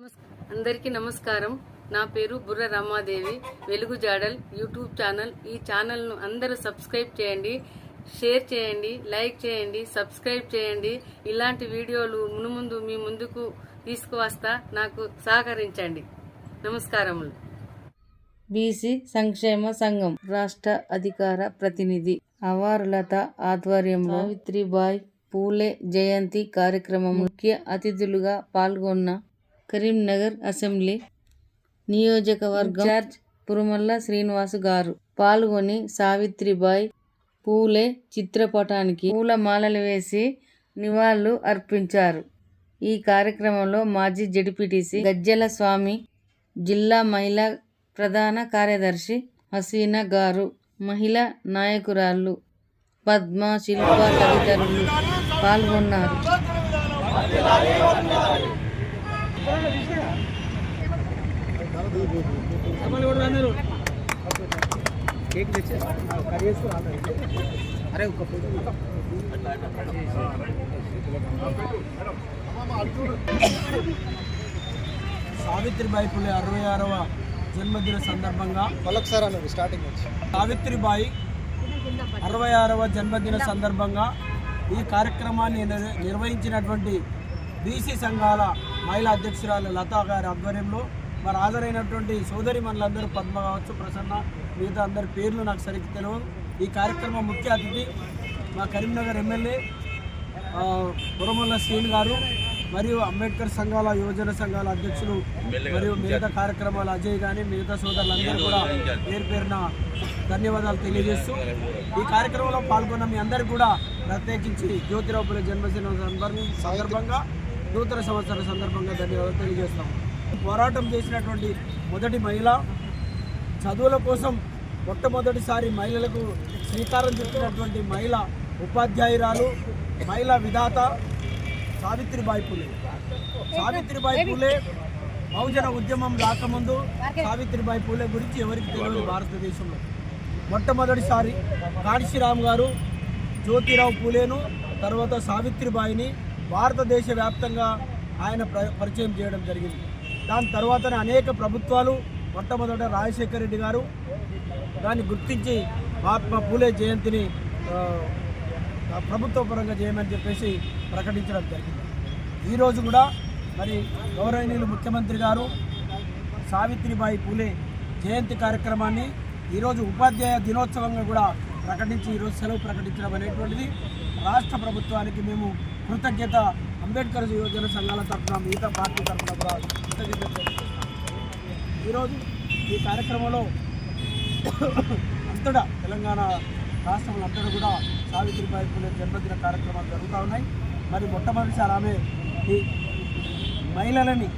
నమస్- అందరికీ నమస్కారం. నా పేరు బుర్ర రమాదేవి. వెలుగు జాడల్ యూట్యూబ్ ఛానల్. ఈ ఛానల్ను అందరూ సబ్స్క్రైబ్ చేయండి షేర్ చేయండి లైక్ చేయండి సబ్స్క్రైబ్ చేయండి. ఇలాంటి వీడియోలు మునుముందు మీ ముందుకు తీసుకువస్తా నాకు సహకరించండి. నమస్కారములు. బీసీ సంక్షేమ సంఘం రాష్ట్ర అధికార ప్రతినిధి అవారులత ఆధ్వర్యంలో సావిత్రిబాయ్ పూలే జయంతి కార్యక్రమం ముఖ్య అతిథులుగా పాల్గొన్న కరీంనగర్ అసెంబ్లీ నియోజకవర్గం ఇన్ఛార్జ్ పురుమల్ల శ్రీనివాసు గారు పాల్గొని సావిత్రిబాయ్ పూలే చిత్రపటానికి పూలమాలలు వేసి నివాళులు అర్పించారు. ఈ కార్యక్రమంలో మాజీ జడిపిటిసి గజ్జల స్వామి జిల్లా మహిళా ప్రధాన కార్యదర్శి హసీనా గారు మహిళా నాయకురాళ్ళు పద్మ శిల్ప తదితరులు పాల్గొన్నారు. అరే ఒక సావిత్రిబాయి పులే అరవై ఆరవ జన్మదిన సందర్భంగా మళ్ళొకసారి అన్నది స్టార్టింగ్ సావిత్రిబాయి అరవై ఆరవ జన్మదిన సందర్భంగా ఈ కార్యక్రమాన్ని నిర్- నిర్వహించినటువంటి బీసీ సంఘాల మహిళా అధ్యక్షురాలు లతా గారి ఆధ్వర్యంలో మరి హాజరైనటువంటి సోదరి మనులందరూ పద్మ కావచ్చు ప్రసన్న మిగతా అందరి పేర్లు నాకు సరిగ్గా తెలియదు ఈ కార్యక్రమం ముఖ్య అతిథి మా కరీంనగర్ ఎమ్మెల్యే పురమల్ల శ్రీని గారు మరియు అంబేద్కర్ సంఘాల యువజన సంఘాల అధ్యక్షులు మరియు మిగతా కార్యక్రమాలు అజయ్ కానీ మిగతా సోదరులందరూ కూడా పేరు పేరున ధన్యవాదాలు తెలియజేస్తూ ఈ కార్యక్రమంలో పాల్గొన్న మీ అందరికీ కూడా ప్రత్యేకించి జ్యోతిరావు జన్మదిన సందర్భం- సందర్భంగా నూతన సంవత్సరం సందర్భంగా ధన్యవాదాలు తెలియజేస్తాం. పోరాటం చేసినటువంటి మొదటి మహిళ చదువుల కోసం మొట్టమొదటిసారి మహిళలకు శ్రీకారం చుట్టినటువంటి మహిళ ఉపాధ్యాయురాలు మహిళా విధాత సావిత్రిబాయి పూలే. సావిత్రిబాయి పూలే బహుజన ఉద్యమం రాకముందు సావిత్రిబాయి పూలే గురించి ఎవరికి తెలియదు భారతదేశంలో. మొట్టమొదటిసారి కాళీశ్రీరామ్ గారు జ్యోతిరావు పూలేను తర్వాత సావిత్రిబాయిని భారతదేశ వ్యాప్తంగా ఆయన ప్ర- పరిచయం చేయడం జరిగింది. దాని తర్వాతనే అనేక ప్రభుత్వాలు మొట్టమొదట రాజశేఖర రెడ్డి గారు దాన్ని గుర్తించి మహాత్మా పూలే జయంతిని ప్రభుత్వపరంగా ప్రభుత్వ పరంగా చేయమని చెప్పేసి ప్రకటించడం జరిగింది. ఈరోజు కూడా మరి గౌరవనీయులు ముఖ్యమంత్రి గారు సావిత్రిబాయి పూలే జయంతి కార్యక్రమాన్ని ఈరోజు ఉపాధ్యాయ దినోత్సవంగా కూడా ప్రకటించి ఈరోజు సెలవు ప్రకటించడం అనేటువంటిది రాష్ట్ర ప్రభుత్వానికి మేము కృతజ్ఞత అంబేద్కర్ యువజన సంఘాల తరఫున మిగతా పార్టీ తరఫున కూడా కృతజ్ఞత ఈరోజు ఈ కార్యక్రమంలో అంతటా తెలంగాణ రాష్ట్రంలో అంతటా కూడా సావిత్రిబాయి పూలే జన్మదిన కార్యక్రమాలు జరుగుతూ ఉన్నాయి. మరి మొట్టమొదటిసారి ఆమె ఈ మహిళలని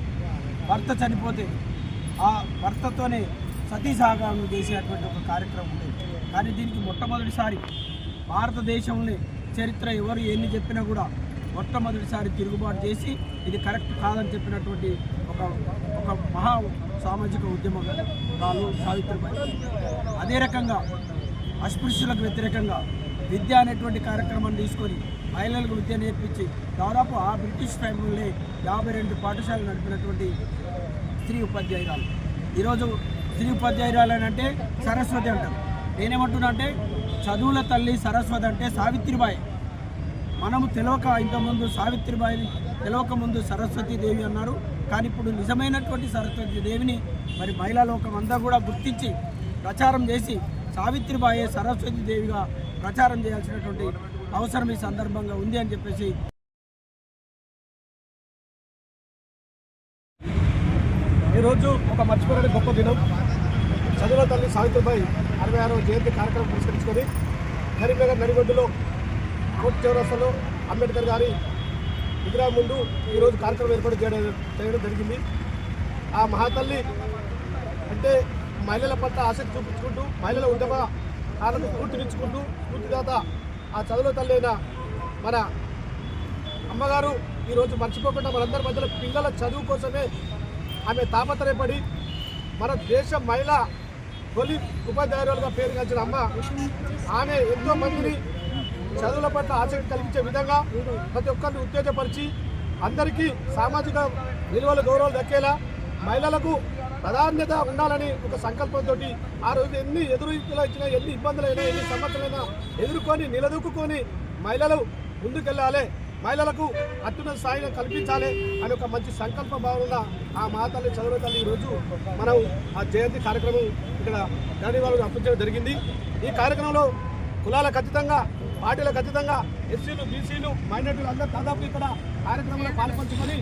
భర్త చనిపోతే ఆ భర్తతోనే సతీ సహకారం చేసేటువంటి ఒక కార్యక్రమం ఉంది. కానీ దీనికి మొట్టమొదటిసారి భారతదేశంలో చరిత్ర ఎవరు ఎన్ని చెప్పినా కూడా మొట్టమొదటిసారి తిరుగుబాటు చేసి ఇది కరెక్ట్ కాదని చెప్పినటువంటి ఒక ఒక మహా సామాజిక ఉద్యమకాలు సావిత్రిబాయి. అదే రకంగా అస్పృశ్యులకు వ్యతిరేకంగా విద్య అనేటువంటి కార్యక్రమాన్ని తీసుకొని మహిళలకు విద్య నేర్పించి దాదాపు ఆ బ్రిటిష్ టైంలోనే యాభై రెండు పాఠశాలలు నడిపినటువంటి స్త్రీ ఉపాధ్యాయురాలు. ఈరోజు స్త్రీ ఉపాధ్యాయురాలు అని అంటే సరస్వతి అంటారు. నేనేమంటున్నా అంటే చదువుల తల్లి సరస్వతి అంటే సావిత్రిబాయి. మనము తెలవక ఇంతకుముందు సావిత్రిబాయి తెలవక ముందు సరస్వతి దేవి అన్నారు. కానీ ఇప్పుడు నిజమైనటువంటి సరస్వతి దేవిని మరి మహిళా లోకం అంతా కూడా గుర్తించి ప్రచారం చేసి సావిత్రిబాయి సరస్వతి దేవిగా ప్రచారం చేయాల్సినటువంటి అవసరం ఈ సందర్భంగా ఉంది అని చెప్పేసి ఈరోజు ఒక మర్చిపోలేని గొప్ప దినం. చదువుల తల్లి సావిత్రిబాయి అరవై ఆరవ జయంతి కార్యక్రమం పురస్కరించుకొని కరీంనగర్ నడిగొడ్డులో కోర్టు చౌరస్తాలో అంబేద్కర్ గారి విగ్రహం ముందు ఈరోజు కార్యక్రమం ఏర్పాటు చేయడం చేయడం జరిగింది. ఆ మహాతల్లి అంటే మహిళల పట్ల ఆసక్తి చూపించుకుంటూ మహిళల ఉద్యమ కాలను స్ఫూర్తినిచ్చుకుంటూ స్ఫూర్తిదాత ఆ చదువుల తల్లి అయిన మన అమ్మగారు ఈరోజు మర్చిపోకుండా మనందరి మధ్యలో పిల్లల చదువు కోసమే ఆమె తాపత్రయపడి మన దేశ మహిళ తొలి ఉపాధ్యాయురాలుగా పేరుగాంచిన అమ్మ. ఆమె ఎంతో మందిని చదువుల పట్ల ఆసక్తి కలిగించే విధంగా ప్రతి ఒక్కరిని ఉత్తేజపరిచి అందరికీ సామాజిక విలువలు గౌరవాలు దక్కేలా మహిళలకు ప్రాధాన్యత ఉండాలని ఒక సంకల్పంతో ఆ రోజు ఎన్ని ఎదురులో ఇచ్చినా ఎన్ని ఇబ్బందులైనా ఎన్ని సమస్యలైనా ఎదుర్కొని నిలదొక్కుని మహిళలు ముందుకెళ్ళాలి. మహిళలకు అత్యున్నత స్థాయిని కల్పించాలి అని ఒక మంచి సంకల్ప భావన ఆ మాతల్లి చదువు తల్లి ఈరోజు మనం ఆ జయంతి కార్యక్రమం ఇక్కడ దాని వాళ్ళకు అర్పించడం జరిగింది. ఈ కార్యక్రమంలో కులాలకు ఖచ్చితంగా పార్టీలకు ఖచ్చితంగా ఎస్సీలు బీసీలు మైనార్టీలు అందరూ దాదాపు ఇక్కడ కార్యక్రమంలో పాల్పంచుకొని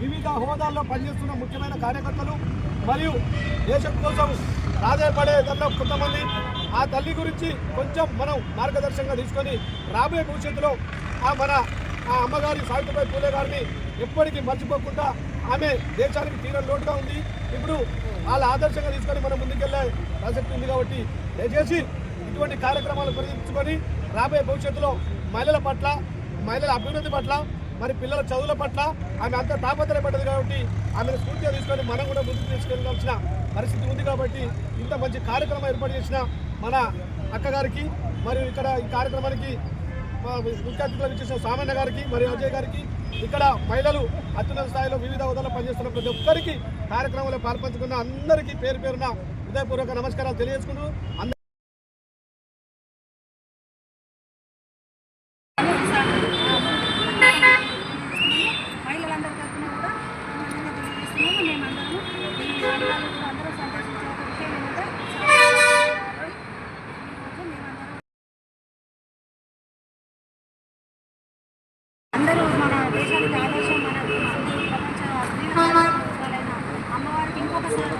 వివిధ హోదాల్లో పనిచేస్తున్న ముఖ్యమైన కార్యకర్తలు మరియు దేశం కోసం ప్రాధాయపడే దానిలో కొంతమంది ఆ తల్లి గురించి కొంచెం మనం మార్గదర్శకంగా తీసుకొని రాబోయే భవిష్యత్తులో ఆ మన ఆ అమ్మగారి సావిత్రిబాయి పూలే గారిని ఎప్పటికీ మర్చిపోకుండా ఆమె దేశానికి తీరం లోటుగా ఉంది. ఇప్పుడు వాళ్ళ ఆదర్శంగా తీసుకొని మనం ముందుకెళ్ళే ప్రసక్తి ఉంది కాబట్టి దయచేసి ఇటువంటి కార్యక్రమాలు గురించుకొని రాబోయే భవిష్యత్తులో మహిళల పట్ల మహిళల అభివృద్ధి పట్ల మరి పిల్లల చదువుల పట్ల ఆమె అంత తాపత్రయపడ్డది కాబట్టి ఆమెను స్ఫూర్తిగా తీసుకొని మనం కూడా ముందుకు తీసుకెళ్ళాల్సిన పరిస్థితి ఉంది కాబట్టి ఇంత మంచి కార్యక్రమం ఏర్పాటు చేసిన మన అక్కగారికి మరియు ఇక్కడ ఈ కార్యక్రమానికి ముఖ్య అతిథులకు ఇచ్చేసిన సామాన్య గారికి మరియు అజయ్ గారికి ఇక్కడ మహిళలు అత్యున్నత స్థాయిలో వివిధ హోదాలో పనిచేస్తున్న ప్రతి ఒక్కరికి కార్యక్రమంలో పాల్పంచుకున్న అందరికీ పేరు పేరున హృదయపూర్వక నమస్కారాలు తెలియజేసుకుంటూ అందరూ మన దేశానికి ఆదర్శం మన ప్రపంచ అమ్మవారికి ఇంకొకసారి